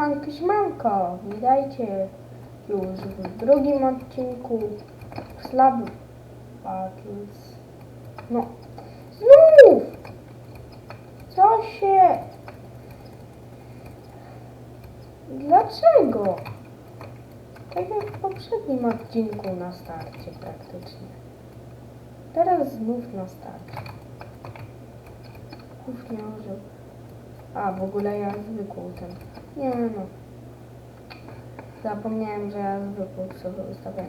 Siemanko, siemanko! Witajcie już w drugim odcinku Slab Battles. No, znów! Co się... Dlaczego? Tak jak w poprzednim odcinku na starcie praktycznie. Teraz znów na starcie. Uf, nie użył. A, w ogóle ja zwykłą ten. Nie no. Zapomniałem, że ja zwykłą sobie ustawiam.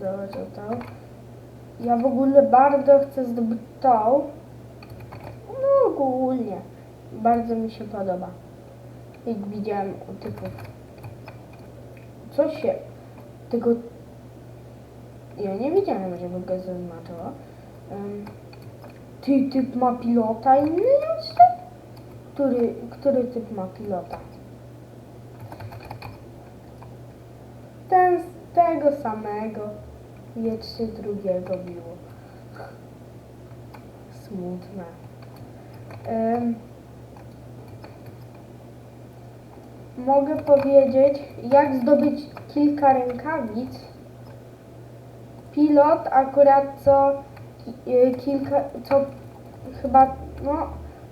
Zobaczę to. Ja w ogóle bardzo chcę zdobyć tą. No ogólnie. Bardzo mi się podoba. Jak widziałem u typów. Co się tego... Ja nie widziałem, żeby go zaznaczyło. Ty typ ma pilota inny jeszcze? Który, który typ ma pilota? Ten tego samego. Jeszcze drugiego biło. Smutne. Ym, mogę powiedzieć, jak zdobyć kilka rękawic. Pilot akurat co kilka, co chyba, no,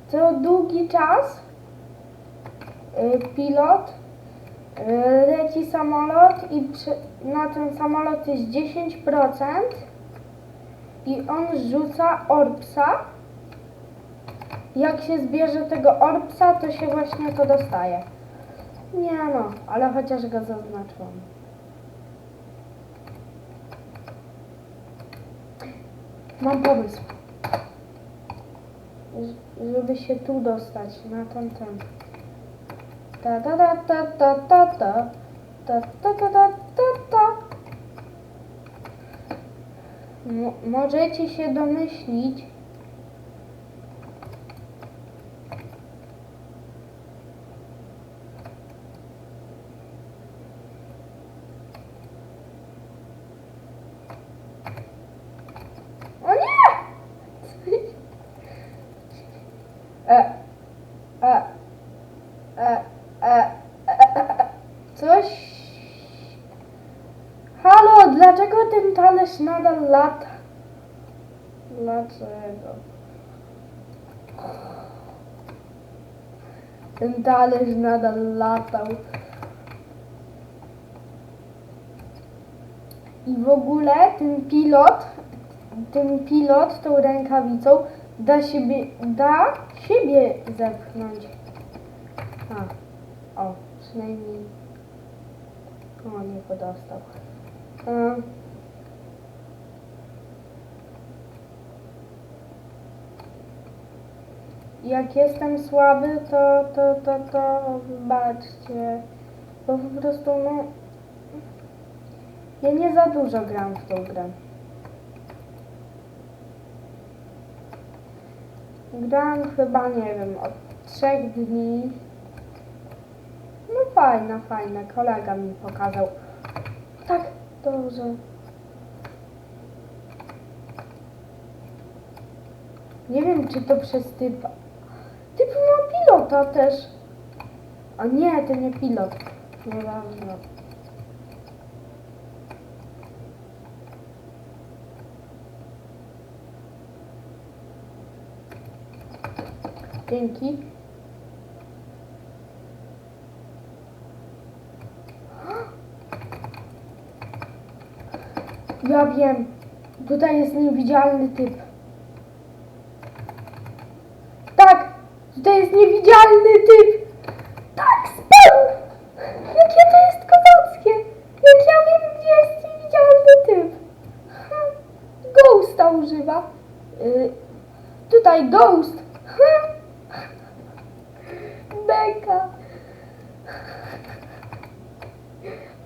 co długi czas y, pilot y, leci samolot i przy, na ten samolot jest 10% i on rzuca orbsa. Jak się zbierze tego orbsa, to się właśnie to dostaje. Nie no, ale chociaż go zaznaczyłam. Mam pomysł. Ż- Żeby się tu dostać, na ten ten. Ta ta ta ta ta ta ta. Ta ta ta ta ta ta. Mo- możecie się domyślić. O nie! E, e, e, e, e, e, coś... Halo, dlaczego ten talerz nadal lata? Dlaczego? Ten talerz nadal latał. I w ogóle ten pilot, ten pilot tą rękawicą da siebie, da siebie zepchnąć. A, o, przynajmniej. O, nie go dostał. E, jak jestem słaby, to, to, to, to wybaczcie. Bo po prostu, no, ja nie za dużo gram w tą grę. Gram chyba, nie wiem, od trzech dni. Fajna, fajna. Kolega mi pokazał. Tak, dobrze. Nie wiem, czy to przez typa. Typ ma pilota też. A nie, to nie pilot. Nieważne. Dzięki. Ja wiem. Tutaj jest niewidzialny typ. Tak! Tutaj jest niewidzialny typ! Tak, spadł! Jakie to jest kozackie! Jak ja wiem, gdzie jest niewidzialny typ! Ha, Ghosta używa. Y, tutaj ghost! Beka!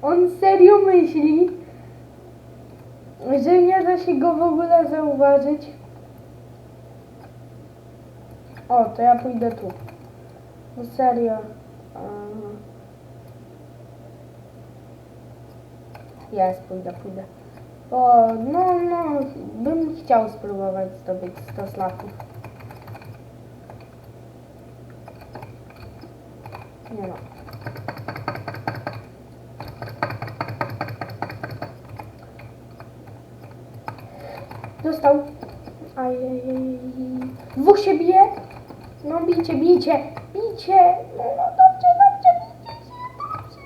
On serio myśli, że nie da się go w ogóle zauważyć. O, to ja pójdę tu. No serio. Jest, pójdę, pójdę. O, no, no, bym chciał spróbować zdobyć 100 slaków. Nie no. Dwóch się bije. No bijcie, bijcie, bijcie. No, no dobrze, dobrze, bijcie się, dobrze.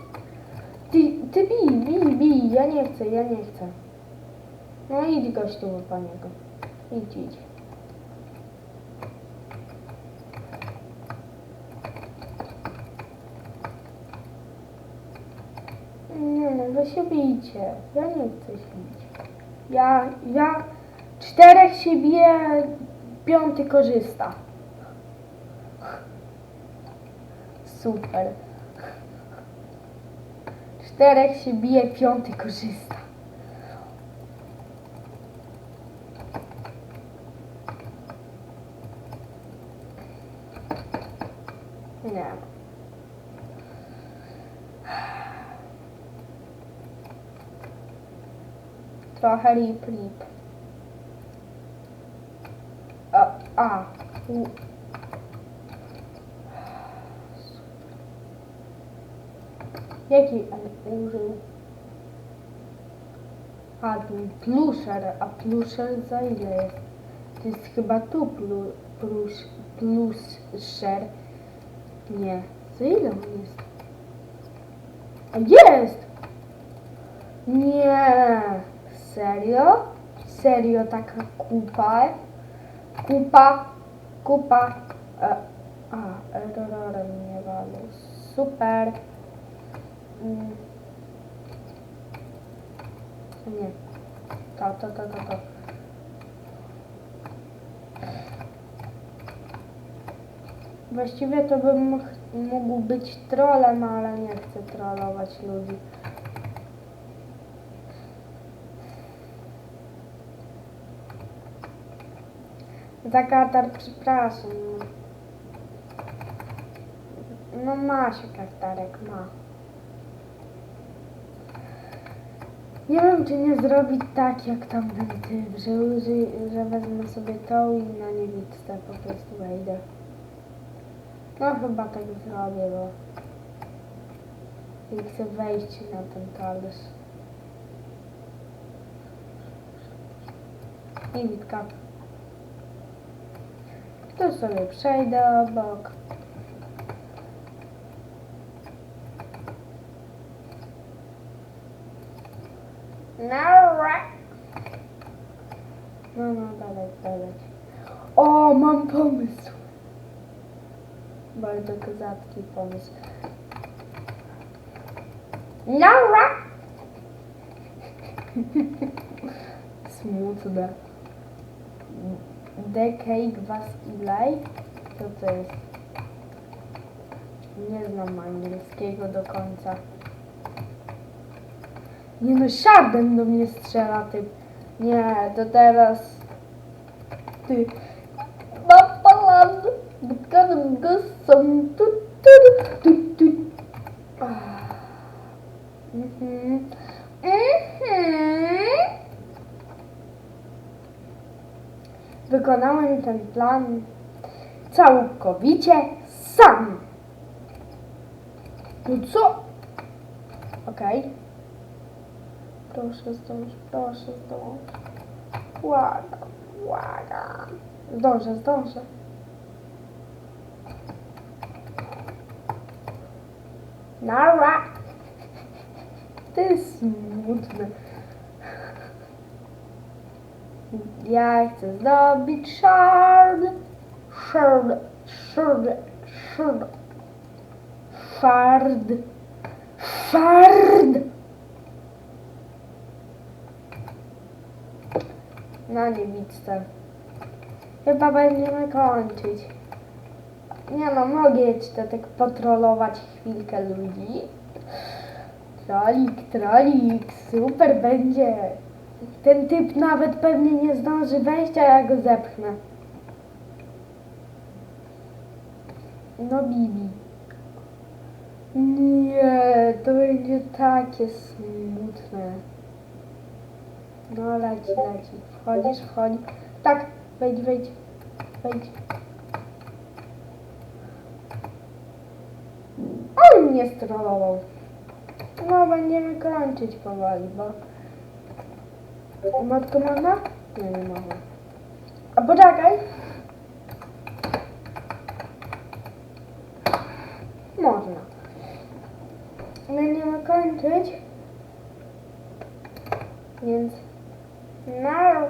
Ty, ty bij, bij, bij. Ja nie chcę, ja nie chcę. No idź gościu po niego. Idź, idź. Nie no, wy się bijcie. Ja nie chcę się bić. Ja, ja, czterech się bije, piąty korzysta. Super. Czterech się bije, piąty korzysta. Nie. Trochę rip rip. A. U. Jaki on użył? A, tu plusher, a plusher za ile jest? To jest chyba tu plu, plus, plusher. Nie. Za ile on jest? A jest! Nie. Serio? Serio taka kupa? Kupa, kupa. E, a, errorem nie walę. Super. Mm. Nie. To, to, to, to, to. Właściwie to bym mógł być trolem, ale nie chcę trollować ludzi. Zagatar, przepraszam. No ma się kartarek, ma. Nie wiem, czy nie zrobić tak jak tamten typ, że, uży, że wezmę sobie to i na niewidce po prostu wejdę. No chyba tak zrobię, bo nie chcę wejść na ten talerz. Niewidka. Tu sobie przejdę obok. Nara. No, no, dalej, dalej. O, mam pomysł. Bardzo kozacki pomysł. Nara. Smutne. Decade was ilaj? Co to jest? Nie znam angielskiego do końca. Nie no, Sharden do mnie strzela, ty. Nie, to teraz... Ty. Bapalan. Butkanem gosą. Tu, tu, tu, tu. Ah. Mhm. Wykonałem ten plan całkowicie sam. No co? Okej. Proszę zdąż, proszę zdąż. Błagam, błagam. Zdążę, zdążę. Nara. To jest. Ja chcę zdobyć shard. Shard, shard, shard. Shard. Shard. Na niewidce. Chyba będziemy kończyć. Nie no, mogę jeszcze tak potrolować chwilkę ludzi. Trolik, trolik, super będzie. Ten typ nawet pewnie nie zdąży wejść, a ja go zepchnę. No Bibi. Nie, to będzie takie smutne. No leci, leci. Wchodzisz, wchodzi. Tak, wejdź, wejdź. Wejdź. O! mnie strollował. No, będziemy kończyć powoli, bo... Matko można? Nie, nie można. A poczekaj. Można. Będziemy kończyć. Więc... Na